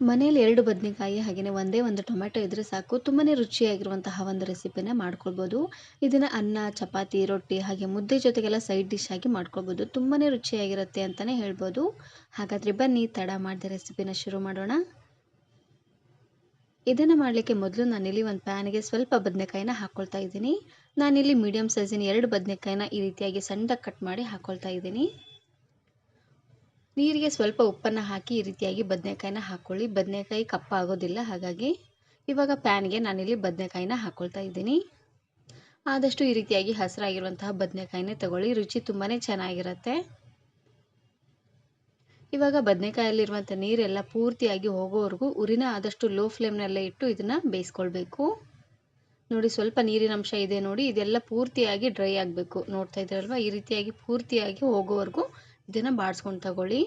ಮನೇಲಿ ಎರಡು ಬದನೆಕಾಯಿ ಹಾಗೆಯೇ ಒಂದೇ ಒಂದು ಟೊಮೆಟೊ ಇದ್ದರೆ ಸಾಕು. ತುಂಬನೇ ರುಚಿಯಾಗಿರುವಂತಹ ಒಂದು ರೆಸಿಪಿನ ಮಾಡ್ಕೊಳ್ಬೋದು. ಇದನ್ನು ಅನ್ನ, ಚಪಾತಿ, ರೊಟ್ಟಿ ಹಾಗೆ ಮುದ್ದೆ ಜೊತೆಗೆಲ್ಲ ಸೈಡ್ ಡಿಶ್ ಆಗಿ ಮಾಡ್ಕೊಳ್ಬೋದು. ತುಂಬನೇ ರುಚಿಯಾಗಿರುತ್ತೆ ಅಂತಲೇ ಹೇಳ್ಬೋದು. ಹಾಗಾದರೆ ಬನ್ನಿ, ತಡ ಮಾಡಿದೆ ರೆಸಿಪಿನ ಶುರು ಮಾಡೋಣ. ಇದನ್ನು ಮಾಡಲಿಕ್ಕೆ ಮೊದಲು ನಾನಿಲ್ಲಿ ಒಂದು ಪ್ಯಾನ್ಗೆ ಸ್ವಲ್ಪ ಬದನೆಕಾಯಿನ ಹಾಕ್ಕೊಳ್ತಾ ಇದ್ದೀನಿ. ನಾನಿಲ್ಲಿ ಮೀಡಿಯಮ್ ಸೈಜಿನ ಎರಡು ಬದನೆಕಾಯಿನ ಈ ರೀತಿಯಾಗಿ ಸಣ್ಣದಾಗಿ ಕಟ್ ಮಾಡಿ ಹಾಕ್ಕೊಳ್ತಾ ಇದ್ದೀನಿ. ನೀರಿಗೆ ಸ್ವಲ್ಪ ಉಪ್ಪನ್ನು ಹಾಕಿ ಈ ರೀತಿಯಾಗಿ ಬದನೆಕಾಯಿನ ಹಾಕ್ಕೊಳ್ಳಿ ಬದನೆಕಾಯಿ ಕಪ್ಪಾಗೋದಿಲ್ಲ ಹಾಗಾಗಿ ಇವಾಗ ಪ್ಯಾನ್ಗೆ ನಾನಿಲ್ಲಿ ಬದನೆಕಾಯಿನ ಹಾಕ್ಕೊಳ್ತಾ ಇದ್ದೀನಿ. ಆದಷ್ಟು ಈ ರೀತಿಯಾಗಿ ಹಸಿರಾಗಿರುವಂತಹ ಬದನೆಕಾಯಿನೇ ತಗೊಳ್ಳಿ, ರುಚಿ ತುಂಬಾ ಚೆನ್ನಾಗಿರುತ್ತೆ. ಇವಾಗ ಬದನೆಕಾಯಲ್ಲಿರುವಂಥ ನೀರೆಲ್ಲ ಪೂರ್ತಿಯಾಗಿ ಹೋಗೋವರೆಗೂ ಉರಿನ ಆದಷ್ಟು ಲೋ ಫ್ಲೇಮ್ನಲ್ಲೇ ಇಟ್ಟು ಇದನ್ನು ಬೇಯಿಸ್ಕೊಳ್ಬೇಕು. ನೋಡಿ, ಸ್ವಲ್ಪ ನೀರಿನ ಅಂಶ ಇದೆ ನೋಡಿ, ಇದೆಲ್ಲ ಪೂರ್ತಿಯಾಗಿ ಡ್ರೈ ಆಗಬೇಕು. ನೋಡ್ತಾ ಇದ್ರಲ್ವ ಈ ರೀತಿಯಾಗಿ ಪೂರ್ತಿಯಾಗಿ ಹೋಗೋವರೆಗೂ ಇದನ್ನು ಬಾಡಿಸ್ಕೊಂಡು ತಗೊಳ್ಳಿ.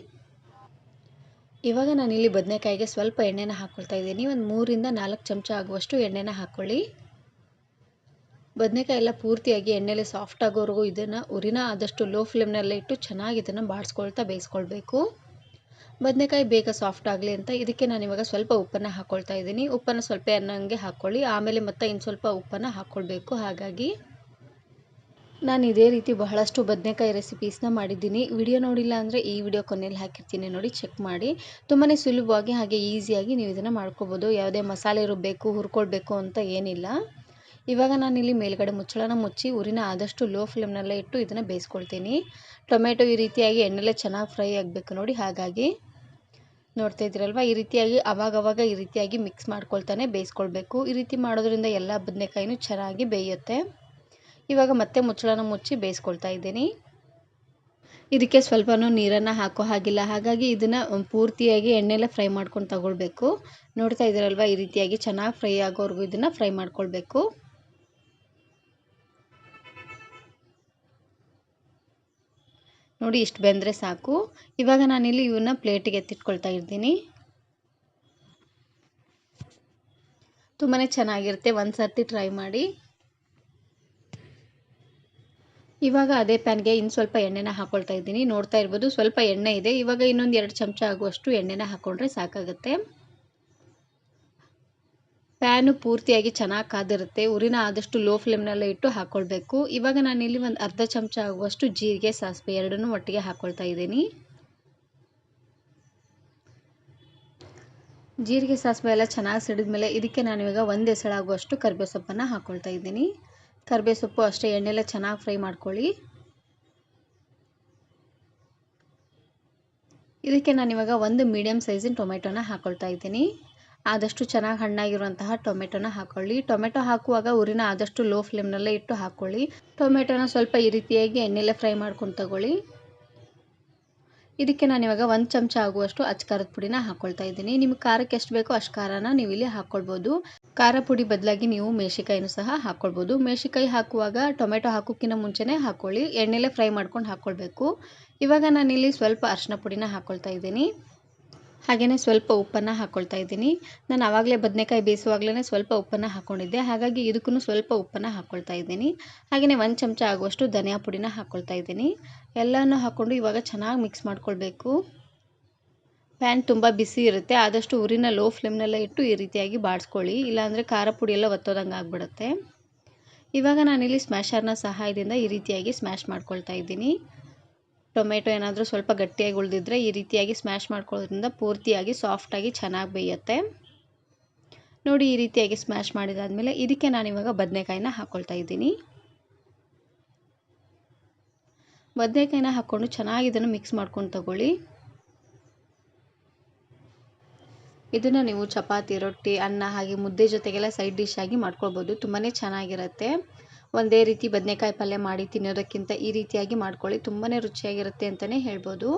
ಇವಾಗ ಇಲ್ಲಿ ಬದನೆಕಾಯಿಗೆ ಸ್ವಲ್ಪ ಎಣ್ಣೆನ ಹಾಕ್ಕೊಳ್ತಾ ಇದ್ದೀನಿ. ಒಂದು ಮೂರಿಂದ ನಾಲ್ಕು ಚಮಚ ಆಗುವಷ್ಟು ಎಣ್ಣೆನ ಹಾಕ್ಕೊಳ್ಳಿ ಬದನೆಕಾಯಿ ಎಲ್ಲ ಪೂರ್ತಿಯಾಗಿ ಎಣ್ಣೆಲಿ ಸಾಫ್ಟ್ ಆಗೋವರೆಗೂ ಇದನ್ನು ಉರಿನ ಆದಷ್ಟು ಲೋ ಫ್ಲೇಮ್ನಲ್ಲೇ ಇಟ್ಟು ಚೆನ್ನಾಗಿ ಇದನ್ನು ಬಾಡಿಸ್ಕೊಳ್ತಾ ಬೇಯಿಸ್ಕೊಳ್ಬೇಕು. ಬದನೆಕಾಯಿ ಬೇಗ ಸಾಫ್ಟ್ ಆಗಲಿ ಅಂತ ಇದಕ್ಕೆ ನಾನು ಇವಾಗ ಸ್ವಲ್ಪ ಉಪ್ಪನ್ನು ಹಾಕ್ಕೊಳ್ತಾ ಇದ್ದೀನಿ. ಉಪ್ಪನ್ನು ಸ್ವಲ್ಪ ಅನ್ನಂಗೆ ಹಾಕ್ಕೊಳ್ಳಿ ಆಮೇಲೆ ಮತ್ತೆ ಇನ್ನು ಸ್ವಲ್ಪ ಉಪ್ಪನ್ನು ಹಾಕ್ಕೊಳ್ಬೇಕು ಹಾಗಾಗಿ ನಾನು ಇದೇ ರೀತಿ ಬಹಳಷ್ಟು ಬದನೆಕಾಯಿ ರೆಸಿಪೀಸ್ನ ಮಾಡಿದ್ದೀನಿ. ವಿಡಿಯೋ ನೋಡಿಲ್ಲ ಅಂದರೆ ಈ ವಿಡಿಯೋ ಕೊನೆಯಲ್ಲಿ ಹಾಕಿರ್ತೀನಿ ನೋಡಿ ಚೆಕ್ ಮಾಡಿ. ತುಂಬಾ ಸುಲಭವಾಗಿ ಹಾಗೆ ಈಸಿಯಾಗಿ ನೀವು ಇದನ್ನು ಮಾಡ್ಕೋಬೋದು. ಯಾವುದೇ ಮಸಾಲೆ ರುಬ್ಬಬೇಕು ಹುರ್ಕೊಳ್ಬೇಕು ಅಂತ ಏನಿಲ್ಲ. ಇವಾಗ ನಾನಿಲ್ಲಿ ಮೇಲ್ಗಡೆ ಮುಚ್ಚಳನ ಮುಚ್ಚಿ ಊರಿನ ಆದಷ್ಟು ಲೋ ಫ್ಲೇಮ್ನಲ್ಲೇ ಇಟ್ಟು ಇದನ್ನು ಬೇಯಿಸ್ಕೊಳ್ತೀನಿ. ಟೊಮೆಟೊ ಈ ರೀತಿಯಾಗಿ ಎಣ್ಣೆಲೆ ಚೆನ್ನಾಗಿ ಫ್ರೈ ಆಗಬೇಕು ನೋಡಿ, ಹಾಗಾಗಿ. ನೋಡ್ತಾ ಇದ್ದೀರಲ್ವ? ಈ ರೀತಿಯಾಗಿ ಅವಾಗವಾಗ ಈ ರೀತಿಯಾಗಿ ಮಿಕ್ಸ್ ಮಾಡ್ಕೊಳ್ತಾನೆ ಬೇಯಿಸ್ಕೊಳ್ಬೇಕು. ಈ ರೀತಿ ಮಾಡೋದ್ರಿಂದ ಎಲ್ಲ ಬದನೆಕಾಯಿನೂ ಚೆನ್ನಾಗಿ ಬೇಯುತ್ತೆ. ಇವಾಗ ಮತ್ತೆ ಮುಚ್ಚಳನ ಮುಚ್ಚಿ ಬೇಯಿಸ್ಕೊಳ್ತಾ ಇದ್ದೀನಿ. ಇದಕ್ಕೆ ಸ್ವಲ್ಪನೂ ನೀರನ್ನು ಹಾಕೋ ಹಾಗಿಲ್ಲ. ಹಾಗಾಗಿ ಇದನ್ನು ಪೂರ್ತಿಯಾಗಿ ಎಣ್ಣೆಲ್ಲ ಫ್ರೈ ಮಾಡ್ಕೊಂಡು ತಗೊಳ್ಬೇಕು. ನೋಡ್ತಾ ಇದ್ದೀರಲ್ವ, ಈ ರೀತಿಯಾಗಿ ಚೆನ್ನಾಗಿ ಫ್ರೈ ಆಗೋವರೆಗೂ ಇದನ್ನು ಫ್ರೈ ಮಾಡ್ಕೊಳ್ಬೇಕು. ನೋಡಿ, ಇಷ್ಟು ಬೆಂದರೆ ಸಾಕು. ಇವಾಗ ನಾನಿಲ್ಲಿ ಇವನ್ನ ಪ್ಲೇಟಿಗೆ ಎತ್ತಿಟ್ಕೊಳ್ತಾ ಇದ್ದೀನಿ ತುಂಬಾ ಚೆನ್ನಾಗಿರುತ್ತೆ. ಒಂದು ಸರ್ತಿ ಟ್ರೈ ಮಾಡಿ. ಇವಾಗ ಅದೇ ಪ್ಯಾನ್ಗೆ ಇನ್ನು ಸ್ವಲ್ಪ ಎಣ್ಣೆನ ಹಾಕ್ಕೊಳ್ತಾ ಇದ್ದೀನಿ. ನೋಡ್ತಾ ಇರ್ಬೋದು ಸ್ವಲ್ಪ ಎಣ್ಣೆ ಇದೆ. ಇವಾಗ ಇನ್ನೊಂದು ಎರಡು ಚಮಚ ಆಗುವಷ್ಟು ಎಣ್ಣೆನ ಹಾಕ್ಕೊಂಡ್ರೆ ಸಾಕಾಗುತ್ತೆ. ಪ್ಯಾನು ಪೂರ್ತಿಯಾಗಿ ಚೆನ್ನಾಗಿ ಕಾದಿರುತ್ತೆ. ಉರಿನ ಆದಷ್ಟು ಲೋ ಫ್ಲೇಮ್ನಲ್ಲೇ ಇಟ್ಟು ಹಾಕ್ಕೊಳ್ಬೇಕು ಇವಾಗ ಇಲ್ಲಿ ಒಂದು ಅರ್ಧ ಚಮಚ ಆಗುವಷ್ಟು ಜೀರಿಗೆ, ಸಾಸಿವೆ ಎರಡನ್ನೂ ಒಟ್ಟಿಗೆ ಹಾಕ್ಕೊಳ್ತಾ ಇದ್ದೀನಿ. ಜೀರಿಗೆ, ಸಾಸಿವೆ ಎಲ್ಲ ಚೆನ್ನಾಗಿ ಸಿಡಿದ ಮೇಲೆ ಇದಕ್ಕೆ ನಾನಿವಾಗ ಒಂದು ಎಸಳಾಗುವಷ್ಟು ಕರಿಬೇವು ಸೊಪ್ಪನ್ನು ಹಾಕ್ಕೊಳ್ತಾ ಇದ್ದೀನಿ. ಕರಿಬೇವು ಸೊಪ್ಪು ಅಷ್ಟೇ ಎಣ್ಣೆಲ್ಲ ಚೆನ್ನಾಗಿ ಫ್ರೈ ಮಾಡ್ಕೊಳ್ಳಿ. ಇದಕ್ಕೆ ನಾನು ಇವಾಗ ಒಂದು ಮೀಡಿಯಮ್ ಸೈಜಿನ ಟೊಮೆಟೊನ ಹಾಕ್ಕೊಳ್ತಾ ಇದ್ದೀನಿ. ಆದಷ್ಟು ಚೆನ್ನಾಗಿ ಹಣ್ಣಾಗಿರುವಂತಹ ಟೊಮೆಟೊನ ಹಾಕ್ಕೊಳ್ಳಿ ಟೊಮೆಟೊ ಹಾಕುವಾಗ ಉರಿನ ಆದಷ್ಟು ಲೋ ಫ್ಲೇಮ್ನಲ್ಲೇ ಇಟ್ಟು ಹಾಕ್ಕೊಳ್ಳಿ ಟೊಮೆಟೊನ ಸ್ವಲ್ಪ ಈ ರೀತಿಯಾಗಿ ಎಣ್ಣೆಲೆ ಫ್ರೈ ಮಾಡ್ಕೊಂಡು ತಗೊಳ್ಳಿ. ಇದಕ್ಕೆ ನಾನು ಇವಾಗ ಒಂದು ಚಮಚ ಆಗುವಷ್ಟು ಅಚ್ಕಾರದ ಪುಡಿನ ಹಾಕ್ಕೊಳ್ತಾ ಇದ್ದೀನಿ. ನಿಮ್ಗೆ ಖಾರಕ್ಕೆ ಎಷ್ಟು ಬೇಕೋ ಅಷ್ಟು ಖಾರನ ನೀವು ಇಲ್ಲಿ ಹಾಕ್ಕೊಳ್ಬೋದು ಖಾರ ಪುಡಿ ಬದಲಾಗಿ ನೀವು ಮೆಣಸಿಕಾಯಿನೂ ಸಹ ಹಾಕ್ಕೊಳ್ಬೋದು ಮೆಣಸಿಕಾಯಿ ಹಾಕುವಾಗ ಟೊಮೆಟೊ ಹಾಕೋಕ್ಕಿಂತ ಮುಂಚೆನೇ ಹಾಕ್ಕೊಳ್ಳಿ ಎಣ್ಣೆಲೆ ಫ್ರೈ ಮಾಡ್ಕೊಂಡು ಹಾಕ್ಕೊಳ್ಬೇಕು ಇವಾಗ ನಾನಿಲ್ಲಿ ಸ್ವಲ್ಪ ಅರಿಶಿನ ಪುಡಿನ ಹಾಕ್ಕೊಳ್ತಾ ಇದ್ದೀನಿ. ಹಾಗೆಯೇ ಸ್ವಲ್ಪ ಉಪ್ಪನ್ನು ಹಾಕ್ಕೊಳ್ತಾ ಇದ್ದೀನಿ. ನಾನು ಆವಾಗಲೇ ಬದನೆಕಾಯಿ ಬೇಯಿಸುವಾಗಲೇ ಸ್ವಲ್ಪ ಉಪ್ಪನ್ನು ಹಾಕ್ಕೊಂಡಿದ್ದೆ ಹಾಗಾಗಿ ಇದಕ್ಕೂ ಸ್ವಲ್ಪ ಉಪ್ಪನ್ನು ಹಾಕ್ಕೊಳ್ತಾ ಇದ್ದೀನಿ. ಹಾಗೆಯೇ ಒಂದು ಚಮಚ ಆಗುವಷ್ಟು ಧನಿಯಾ ಪುಡಿನ ಹಾಕ್ಕೊಳ್ತಾ ಇದ್ದೀನಿ. ಎಲ್ಲನೂ ಹಾಕ್ಕೊಂಡು ಇವಾಗ ಚೆನ್ನಾಗಿ ಮಿಕ್ಸ್ ಮಾಡ್ಕೊಳ್ಬೇಕು. ಪ್ಯಾನ್ ತುಂಬ ಬಿಸಿ ಇರುತ್ತೆ. ಆದಷ್ಟು ಉರಿನ ಲೋ ಫ್ಲೇಮ್ನಲ್ಲೇ ಇಟ್ಟು ಈ ರೀತಿಯಾಗಿ ಬಾಡಿಸ್ಕೊಳ್ಳಿ. ಇಲ್ಲಾಂದರೆ ಖಾರ ಪುಡಿ ಎಲ್ಲ ಒತ್ತೋದಂಗೆ ಆಗಿಬಿಡುತ್ತೆ. ಇವಾಗ ನಾನಿಲ್ಲಿ ಸ್ಮ್ಯಾಶರ್ನ ಸಹಾಯದಿಂದ ಈ ರೀತಿಯಾಗಿ ಸ್ಮ್ಯಾಶ್ ಮಾಡ್ಕೊಳ್ತಾ ಇದ್ದೀನಿ. ಟೊಮೆಟೊ ಏನಾದರೂ ಸ್ವಲ್ಪ ಗಟ್ಟಿಯಾಗಿ ಉಳಿದಿದ್ರೆ ಈ ರೀತಿಯಾಗಿ ಸ್ಮ್ಯಾಶ್ ಮಾಡ್ಕೊಳ್ಳೋದ್ರಿಂದ ಪೂರ್ತಿಯಾಗಿ ಸಾಫ್ಟಾಗಿ ಚೆನ್ನಾಗಿ ಬೇಯುತ್ತೆ. ನೋಡಿ ಈ ರೀತಿಯಾಗಿ ಸ್ಮ್ಯಾಶ್ ಮಾಡಿದಾದಮೇಲೆ ಇದಕ್ಕೆ ನಾನಿವಾಗ ಬದನೆಕಾಯಿನ ಹಾಕ್ಕೊಳ್ತಾ ಇದ್ದೀನಿ. ಬದನೆಕಾಯಿನ ಹಾಕ್ಕೊಂಡು ಚೆನ್ನಾಗಿ ಇದನ್ನು ಮಿಕ್ಸ್ ಮಾಡ್ಕೊಂಡು ತಗೊಳ್ಳಿ. ಇದನ್ನು ನೀವು ಚಪಾತಿ, ರೊಟ್ಟಿ, ಅನ್ನ ಹಾಗೆ ಮುದ್ದೆ ಜೊತೆಗೆಲ್ಲ ಸೈಡ್ ಡಿಶ್ ಆಗಿ ಮಾಡ್ಕೊಳ್ಬೋದು. ತುಂಬಾ ಚೆನ್ನಾಗಿರುತ್ತೆ. ಒಂದೇ ರೀತಿ ಬದನೆಕಾಯಿ ಪಲ್ಯ ಮಾಡಿ ತಿನ್ನೋದಕ್ಕಿಂತ ಈ ರೀತಿಯಾಗಿ ಮಾಡ್ಕೊಳ್ಳಿ. ತುಂಬಾ ರುಚಿಯಾಗಿರುತ್ತೆ ಅಂತಲೇ ಹೇಳ್ಬೋದು.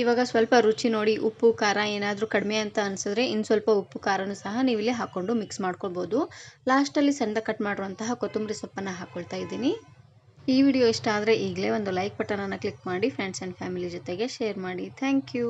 ಇವಾಗ ಸ್ವಲ್ಪ ರುಚಿ ನೋಡಿ, ಉಪ್ಪು, ಖಾರ ಏನಾದರೂ ಕಡಿಮೆ ಅಂತ ಅನಿಸಿದ್ರೆ ಇನ್ನು ಸ್ವಲ್ಪ ಉಪ್ಪು, ಖಾರನೂ ಸಹ ನೀವಿಲ್ಲಿ ಹಾಕ್ಕೊಂಡು ಮಿಕ್ಸ್ ಮಾಡ್ಕೊಳ್ಬೋದು. ಲಾಸ್ಟಲ್ಲಿ ಸಣ್ಣ ಕಟ್ ಮಾಡಿರುವಂತಹ ಕೊತ್ತಂಬರಿ ಸೊಪ್ಪನ್ನು ಹಾಕ್ಕೊಳ್ತಾ ಇದ್ದೀನಿ. ಈ ವಿಡಿಯೋ ಇಷ್ಟ ಆದರೆ ಈಗಲೇ ಒಂದು ಲೈಕ್ ಬಟನನ್ನು ಕ್ಲಿಕ್ ಮಾಡಿ ಫ್ರೆಂಡ್ಸ್ ಆ್ಯಂಡ್ ಫ್ಯಾಮಿಲಿ ಜೊತೆಗೆ ಶೇರ್ ಮಾಡಿ. Thank you